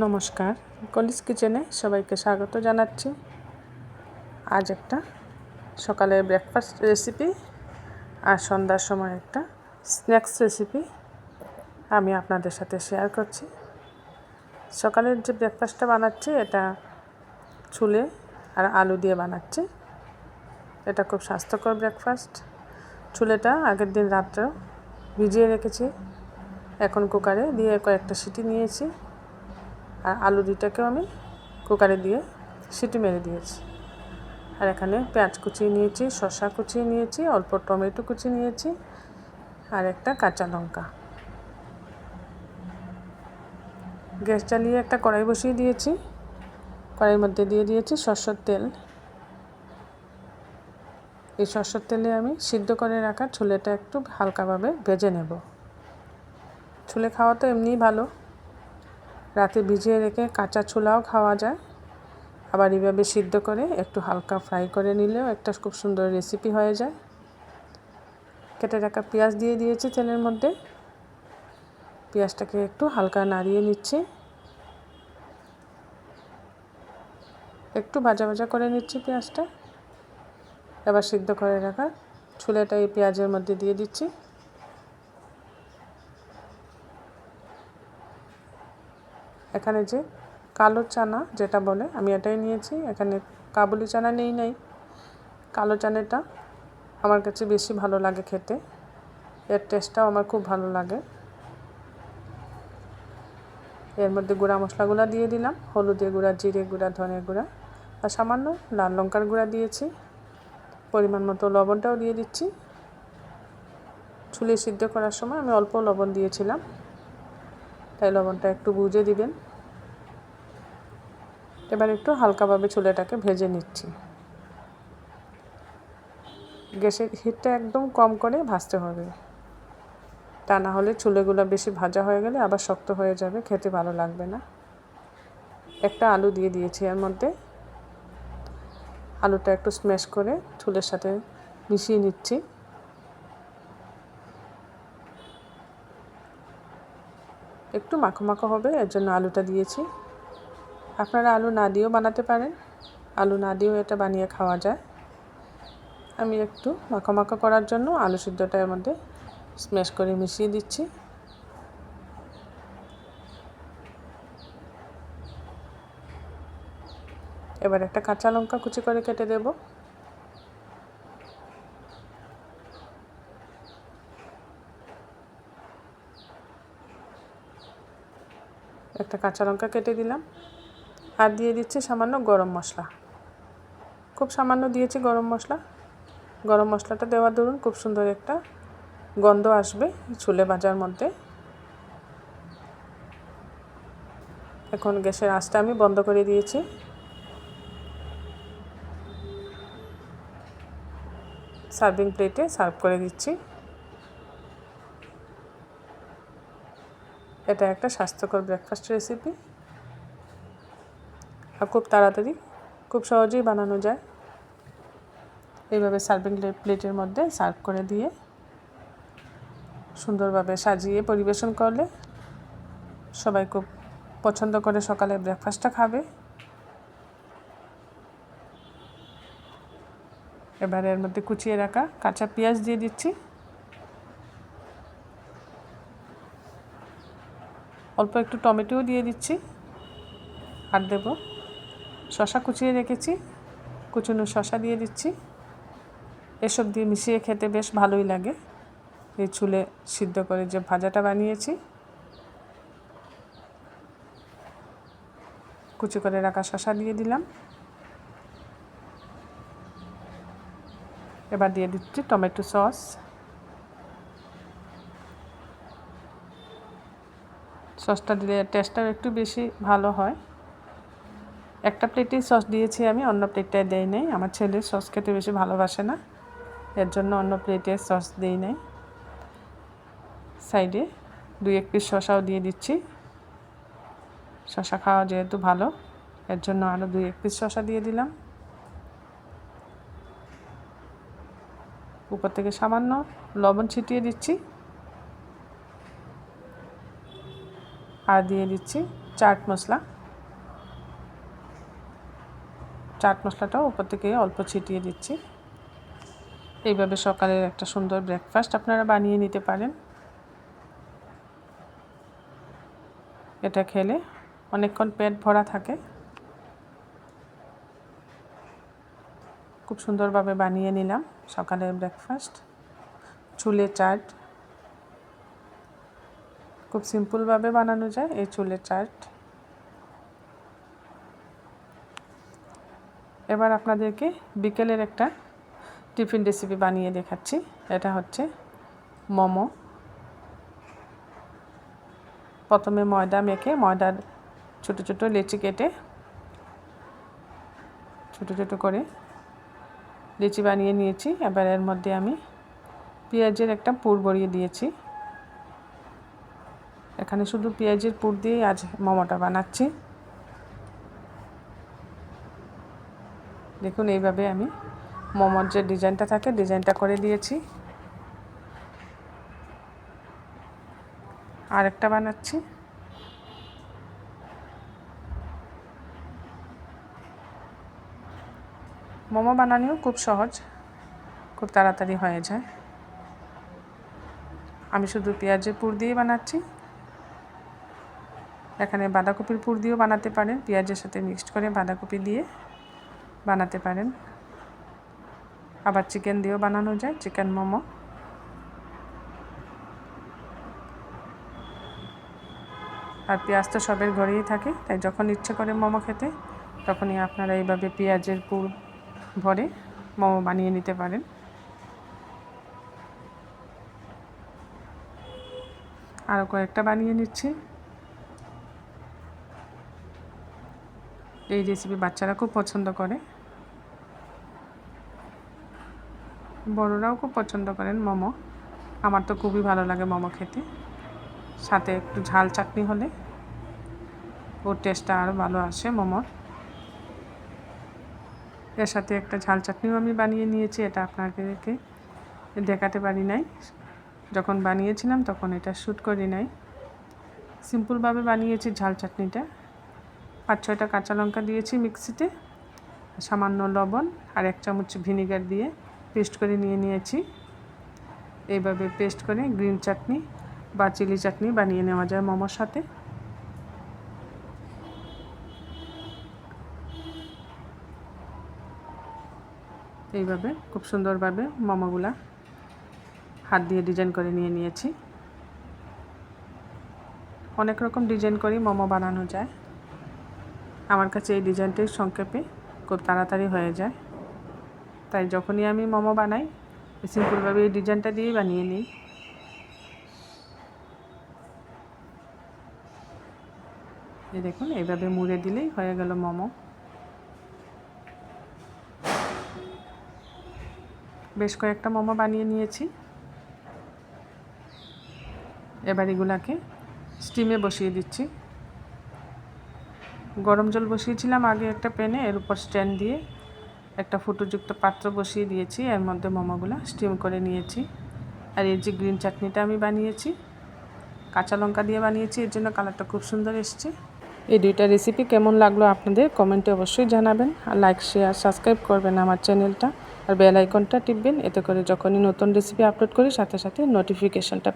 নমস্কার। কলিস কিচেনে সবাইকে স্বাগত জানাচ্ছি। আজ একটা সকালে ব্রেকফাস্ট রেসিপি আর সন্ধ্যার সময় একটা স্ন্যাক্স রেসিপি আমি আপনাদের সাথে শেয়ার করছি। সকালের যে ব্রেকফাস্টটা বানাচ্ছি, এটা চুলে আর আলু দিয়ে বানাচ্ছি। এটা খুব স্বাস্থ্যকর ব্রেকফাস্ট চুলেটা আগের দিন রাত্রেও ভিজিয়ে রেখেছি। এখন কুকারে দিয়ে কয়েকটা সিটি নিয়েছি। আর আলু দুটাকেও আমি কুকারে দিয়ে সিটি মেরে দিয়েছি। আর এখানে পেঁয়াজ কুচিয়ে নিয়েছি, শসা কুচিয়ে নিয়েছি, অল্প টমেটো কুচি নিয়েছি আর একটা কাঁচা লঙ্কা। গ্যাস জ্বালিয়ে একটা কড়াই বসিয়ে দিয়েছি। কড়াইয়ের মধ্যে দিয়ে দিয়েছি সর্ষের তেল। এই সর্ষের তেলে আমি সিদ্ধ করে রাখা ছোলেটা একটু হালকাভাবে ভেজে নেব। ছোলে খাওয়া তো এমনিই ভালো। রাতে ভিজিয়ে রেখে কাঁচা ছোলাও খাওয়া যায়। আবার এভাবে সিদ্ধ করে একটু হালকা ফ্রাই করে নিলেও একটা খুব সুন্দর রেসিপি হয়ে যায়। কেটে রাখা পেঁয়াজ দিয়ে দিয়েছি তেলের মধ্যে। পেঁয়াজটাকে একটু হালকা নাড়িয়ে নিচ্ছি। একটু ভাজা ভাজা করে নিচ্ছি পেঁয়াজটা। এবার সিদ্ধ করে রাখা ছুলেটা এই পেঁয়াজের মধ্যে দিয়ে দিচ্ছি। এখানে যে কালো চানা যেটা বলে, আমি এটাই নিয়েছি। এখানে কাবুলি চানা নেই, নাই। কালো চানাটা আমার কাছে বেশি ভালো লাগে খেতে। এর টেস্টটাও আমার খুব ভালো লাগে। এর মধ্যে গুঁড়া মশলাগুলো দিয়ে দিলাম। হলুদের গুঁড়া, জিরে গুঁড়া, ধনে গুঁড়া আর সামান্য লাল লঙ্কার গুঁড়া দিয়েছি। পরিমাণ মতো লবণটাও দিয়ে দিচ্ছি। ছুলি সিদ্ধ করার সময় আমি অল্প লবণ দিয়েছিলাম। তাই লবণটা একটু বুঝে দিবেন। এবার একটু হালকাভাবে চুলেটাকে ভেজে নিচ্ছি। গ্যাসের হিটটা একদম কম করে ভাজতে হবে। তা না হলে চুলেগুলো বেশি ভাজা হয়ে গেলে আবার শক্ত হয়ে যাবে, খেতে ভালো লাগবে না। একটা আলু দিয়ে দিয়েছি এর মধ্যে। আলুটা একটু স্ম্যাশ করে চুলের সাথে মিশিয়ে নিচ্ছি। একটু মাখো মাখো হবে, এর জন্য আলুটা দিয়েছি। আপনারা আলু না দিয়েও বানাতে পারেন। আলু না দিয়েও এটা বানিয়ে খাওয়া যায়। আমি একটু মাখো মাখো করার জন্য আলু সিদ্ধটা এর মধ্যে স্ম্যাশ করে মিশিয়ে দিচ্ছি। এবার একটা কাঁচা লঙ্কা কুচি করে কেটে দেবো। একটা কাঁচা লঙ্কা কেটে দিলাম আর দিয়ে দিচ্ছি সামান্য গরম মশলা। খুব সামান্য দিয়েছি গরম মশলা। গরম মশলাটা দেওয়ার দরুন খুব সুন্দর একটা গন্ধ আসবে চুলে ভাজার মধ্যে। এখন গ্যাসের আঁচটা আমি বন্ধ করে দিয়েছি। সার্ভিং প্লেটে সার্ভ করে দিচ্ছি। এটা একটা স্বাস্থ্যকর ব্রেকফাস্ট রেসিপি আর খুব তাড়াতাড়ি, খুব সহজেই বানানো যায়। এইভাবে সার্ভিং প্লেটের মধ্যে সার্ভ করে দিয়ে সুন্দরভাবে সাজিয়ে পরিবেশন করলে সবাই খুব পছন্দ করে সকালে ব্রেকফাস্টটা খাবে। এবারে এর মধ্যে কুচিয়ে রাখা কাঁচা পেঁয়াজ দিয়ে দিচ্ছি। অল্প একটু টমেটোও দিয়ে দিচ্ছি আর দেব শশা কুচিয়ে রেখেছি, কুচুনো শশা দিয়ে দিচ্ছি। এসব দিয়ে মিশিয়ে খেতে বেশ ভালোই লাগে। এই চুলে সিদ্ধ করে যে ভাজাটা বানিয়েছি। কুচি করে রাখা শশা দিয়ে দিলাম। এবার দিয়ে দিচ্ছি টমেটো সস। সসটা দিলে টেস্টটাও একটু বেশি ভালো হয়। একটা প্লেটেই সস দিয়েছি আমি, অন্য প্লেটটায় দেই নাই। আমার ছেলে সস খেতে বেশি ভালোবাসে না, এর জন্য অন্য প্লেটে সস দিই নাই। সাইডে দুই এক পিস শশাও দিয়ে দিচ্ছি। শশা খাওয়া যেহেতু ভালো, এর জন্য আরও দুই এক পিস শশা দিয়ে দিলাম। উপর থেকে সামান্য লবণ ছিটিয়ে দিচ্ছি। আর দিয়ে দিচ্ছি চাট মশলা। চাট মশলাটাও উপর থেকে অল্প ছিটিয়ে দিচ্ছি। এইভাবে সকালের একটা সুন্দর ব্রেকফাস্ট আপনারা বানিয়ে নিতে পারেন। এটা খেলে অনেকক্ষণ পেট ভরা থাকে। খুব সুন্দরভাবে বানিয়ে নিলাম সকালের ব্রেকফাস্ট চুলে চাট খুব সিম্পলভাবে বানানো যায়, এই চুলের চাট এবার আপনাদেরকে বিকেলের একটা টিফিন রেসিপি বানিয়ে দেখাচ্ছি। এটা হচ্ছে মোমো। প্রথমে ময়দা মেখে, ময়দার ছোটো ছোটো লেচি কেটে, ছোটো ছোটো করে লিচি বানিয়ে নিয়েছি। এবার এর মধ্যে আমি পেঁয়াজের একটা পুর বড়িয়ে দিয়েছি। এখানে শুধু পেঁয়াজের পুর দিয়েই আজ মোমোটা বানাচ্ছি। দেখুন, এইভাবে আমি মোমোর যে ডিজাইনটা থাকে, ডিজাইনটা করে দিয়েছি। আরেকটা বানাচ্ছি। মোমো বানানোও খুব সহজ, খুব তাড়াতাড়ি হয়ে যায়। আমি শুধু পেঁয়াজের পুর দিয়ে বানাচ্ছি। এখানে বাঁধাকপির পুর দিয়েও বানাতে পারেন, পেঁয়াজের সাথে মিক্সড করে বাঁধাকপি দিয়ে বানাতে পারেন। আবার চিকেন দিয়েও বানানো যায় চিকেন মোমো। আর পেঁয়াজ তো সবের ঘরেই থাকে, তাই যখন ইচ্ছে করে মোমো খেতে, তখনই আপনারা এইভাবে পেঁয়াজের পুর ভরে মোমো বানিয়ে নিতে পারেন। আরও কয়েকটা বানিয়ে নিচ্ছি। এই রেসিপি বাচ্চারা খুব পছন্দ করে। বড়রাও খুব পছন্দ করেন মোমো। আমার তো খুবই ভালো লাগে মোমো খেতে। সাথে একটু ঝাল চাটনি হলে ওর টেস্টটা আরও ভালো আসে মোমোর। এর সাথে একটা ঝাল চাটনিও আমি বানিয়ে নিয়েছি, এটা আপনাদেরকে দেখাতে পারি নাই। যখন বানিয়েছিলাম তখন এটা শ্যুট করি নাই। সিম্পলভাবে বানিয়েছি ঝাল চাটনিটা। পাঁচ ছয়টা কাঁচা লঙ্কা দিয়েছি মিক্সিতে, সামান্য লবণ আর এক চামচ ভিনিগার দিয়ে পেস্ট করে নিয়ে নিয়েছি। এইভাবে পেস্ট করে গ্রিন চাটনি বা চিলি চাটনি বানিয়ে নেওয়া যায় মোমোর সাথে। এইভাবে খুব সুন্দরভাবে মোমোগুলা হাত দিয়ে ডিজাইন করে নিয়ে নিয়েছি। অনেক রকম ডিজাইন করেই মোমো বানানো যায়। আমার কাছে এই ডিজাইনটাই সংক্ষেপে খুব তাড়াতাড়ি হয়ে যায়। তাই যখনই আমি মোমো বানাই, সিম্পলভাবে এই ডিজাইনটা দিয়েই বানিয়ে নিই। এই দেখুন, এইভাবে মুড়ে দিলেই হয়ে গেল মোমো। বেশ কয়েকটা মোমো বানিয়ে নিয়েছি। এবার এগুলাকে স্টিমে বসিয়ে দিচ্ছি। গরম জল বসিয়েছিলাম আগে একটা প্যানে এর উপর স্ট্যান্ড দিয়ে একটা ফুটোযুক্ত পাত্র বসিয়ে দিয়েছি, এর মধ্যে মোমোগুলো স্টিম করে নিয়েছি। আর এই যে গ্রিন চাটনিটা আমি বানিয়েছি, কাঁচা লঙ্কা দিয়ে বানিয়েছি, এর জন্য কালারটা খুব সুন্দর এসছে। এই দুইটা রেসিপি কেমন লাগল আপনাদের কমেন্টে অবশ্যই জানাবেন। আর লাইক শেয়ার সাবস্ক্রাইব করবেন আমার চ্যানেলটা। আর বেল আইকনটা টিপবেন, এতে করে যখনই নতুন রেসিপি আপলোড করি, সাথে সাথে নোটিফিকেশনটা